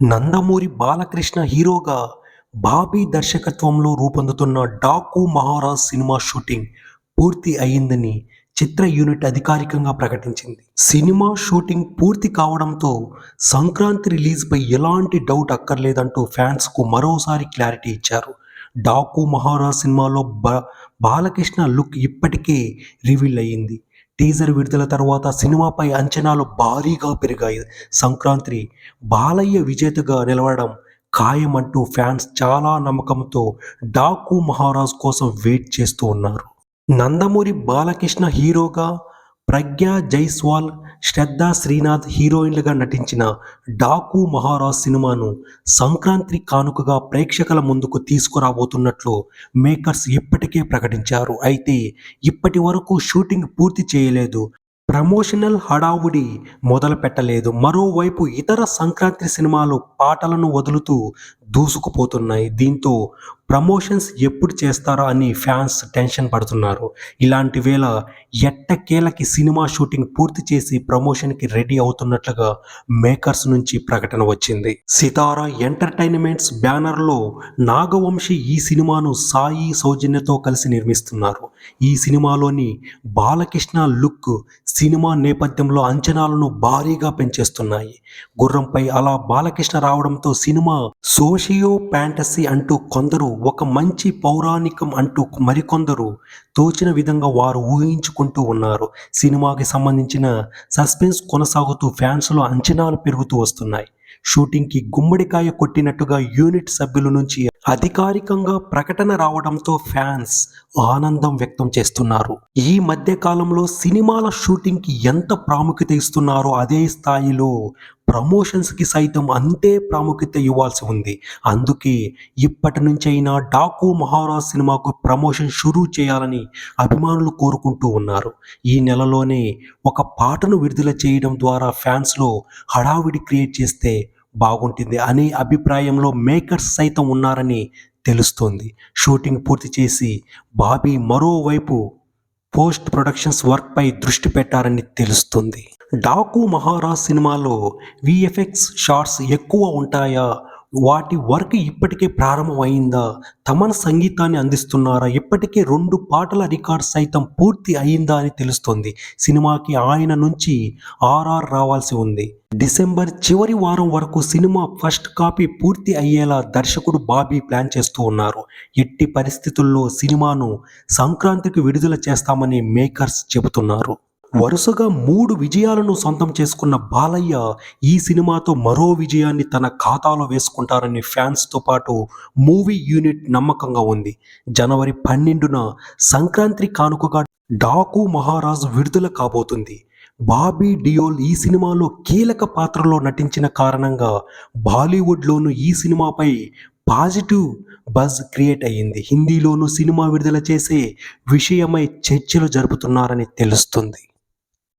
నందమూరి బాలకృష్ణ హీరోగా బాబీ దర్శకత్వంలో రూపొందుతున్న డాకు మహారాజ్ సినిమా షూటింగ్ పూర్తి అయిందని చిత్ర యూనిట్ అధికారికంగా ప్రకటించింది. సినిమా షూటింగ్ పూర్తి కావడంతో సంక్రాంతి రిలీజ్పై ఎలాంటి డౌట్ అక్కర్లేదంటూ ఫ్యాన్స్కు మరోసారి క్లారిటీ ఇచ్చారు. డాకు మహారాజ్ సినిమాలో బ బాలకృష్ణ లుక్ ఇప్పటికే రివీల్ అయ్యింది. టీజర్ విడుదల తర్వాత సినిమాపై అంచనాలు భారీగా పెరిగాయి. సంక్రాంతి బాలయ్య విజేతగా నిలవడం ఖాయమంటూ ఫ్యాన్స్ చాలా నమ్మకంతో డాకు మహారాజ్ కోసం వెయిట్ చేస్తూ ఉన్నారు. నందమూరి బాలకృష్ణ హీరోగా ప్రజ్ఞా జైస్వాల్ శ్రద్ధ శ్రీనాథ్ హీరోయిన్లుగా నటించిన డాకు మహారాజ్ సినిమాను సంక్రాంతి కానుకగా ప్రేక్షకుల ముందుకు తీసుకురాబోతున్నట్లు మేకర్స్ ఇప్పటికే ప్రకటించారు. అయితే ఇప్పటి వరకు షూటింగ్ పూర్తి చేయలేదు. ప్రమోషనల్ హడావుడి మొదలు పెట్టలేదు మరోవైపు ఇతర సంక్రాంతి సినిమాలు పాటలను వదులుతూ దూసుకుపోతున్నాయి. దీంతో ప్రమోషన్స్ ఎప్పుడు చేస్తారా అని ఫ్యాన్స్ టెన్షన్ పడుతున్నారు. ఇలాంటి వేళ ఎట్టకేలకి సినిమా షూటింగ్ పూర్తి చేసి ప్రమోషన్కి రెడీ అవుతున్నట్లుగా మేకర్స్ నుంచి ప్రకటన వచ్చింది. సితారా ఎంటర్టైన్మెంట్స్ బ్యానర్లో నాగవంశి ఈ సినిమాను సాయి సౌజన్యతో కలిసి నిర్మిస్తున్నారు. ఈ సినిమాలోని బాలకృష్ణ లుక్ సినిమా నేపథ్యంలో అంచనాలను భారీగా పెంచేస్తున్నాయి. గుర్రంపై అలా బాలకృష్ణ రావడంతో సినిమా సోషియో ఫ్యాంటసీ అంటూ కొందరు ఒక మంచి పౌరాణికం అంటూ మరికొందరు తోచిన విధంగా వారు ఊహించుకుంటూ ఉన్నారు. సినిమాకి సంబంధించిన సస్పెన్స్ కొనసాగుతూ ఫ్యాన్స్లో అంచనాలు పెరుగుతూ వస్తున్నాయి. షూటింగ్కి గుమ్మడికాయ కొట్టినట్టుగా యూనిట్ సభ్యుల నుంచి అధికారికంగా ప్రకటన రావడంతో ఫ్యాన్స్ ఆనందం వ్యక్తం చేస్తున్నారు. ఈ మధ్య కాలంలో సినిమాల షూటింగ్కి ఎంత ప్రాముఖ్యత ఇస్తున్నారో అదే స్థాయిలో ప్రమోషన్స్కి సైతం అంతే ప్రాముఖ్యత ఇవ్వాల్సి ఉంది. అందుకే ఇప్పటి నుంచైనా డాకు మహారాజ్ సినిమాకు ప్రమోషన్ షురూ చేయాలని అభిమానులు కోరుకుంటూ ఉన్నారు. ఈ నెలలోనే ఒక పాటను విడుదల చేయడం ద్వారా ఫ్యాన్స్లో హడావిడి క్రియేట్ చేస్తే బాగుంటుంది అనే అభిప్రాయంలో మేకర్స్ సైతం ఉన్నారని తెలుస్తోంది. షూటింగ్ పూర్తి చేసి బాబీ మరోవైపు పోస్ట్ ప్రొడక్షన్స్ వర్క్పై దృష్టి పెట్టారని తెలుస్తుంది. డాకు మహారాజ్ సినిమాలో విఎఫ్ఎక్స్ షార్ట్స్ ఎక్కువ ఉంటాయా వాటి వర్క్ ఇప్పటికే ప్రారంభమైందా? తమన్ సంగీతాన్ని అందిస్తున్నారా? ఇప్పటికే రెండు పాటల రికార్డ్ సైతం పూర్తి అయిందా అని తెలుస్తుంది. సినిమాకి ఆయన నుంచి ఆర్ఆర్ రావాల్సి ఉంది. డిసెంబర్ చివరి వారం వరకు సినిమా ఫస్ట్ కాపీ పూర్తి అయ్యేలా దర్శకుడు బాబీ ప్లాన్ చేస్తూ ఉన్నారు. ఎట్టి పరిస్థితుల్లో సినిమాను సంక్రాంతికి విడుదల చేస్తామని మేకర్స్ చెబుతున్నారు. వరుసగా మూడు విజయాలను సొంతం చేసుకున్న బాలయ్య ఈ సినిమాతో మరో విజయాన్ని తన ఖాతాలో వేసుకుంటారని ఫ్యాన్స్తో పాటు మూవీ యూనిట్ నమ్మకంగా ఉంది. జనవరి పన్నెండున సంక్రాంతి కానుకగా డాకు మహారాజ్ విడుదల కాబోతుంది. బాబీ డియోల్ ఈ సినిమాలో కీలక పాత్రలో నటించిన కారణంగా బాలీవుడ్లోనూ ఈ సినిమాపై పాజిటివ్ బజ్ క్రియేట్ అయ్యింది. హిందీలోనూ సినిమా విడుదల చేసే విషయమై చర్చలు జరుపుతున్నారని తెలుస్తుంది.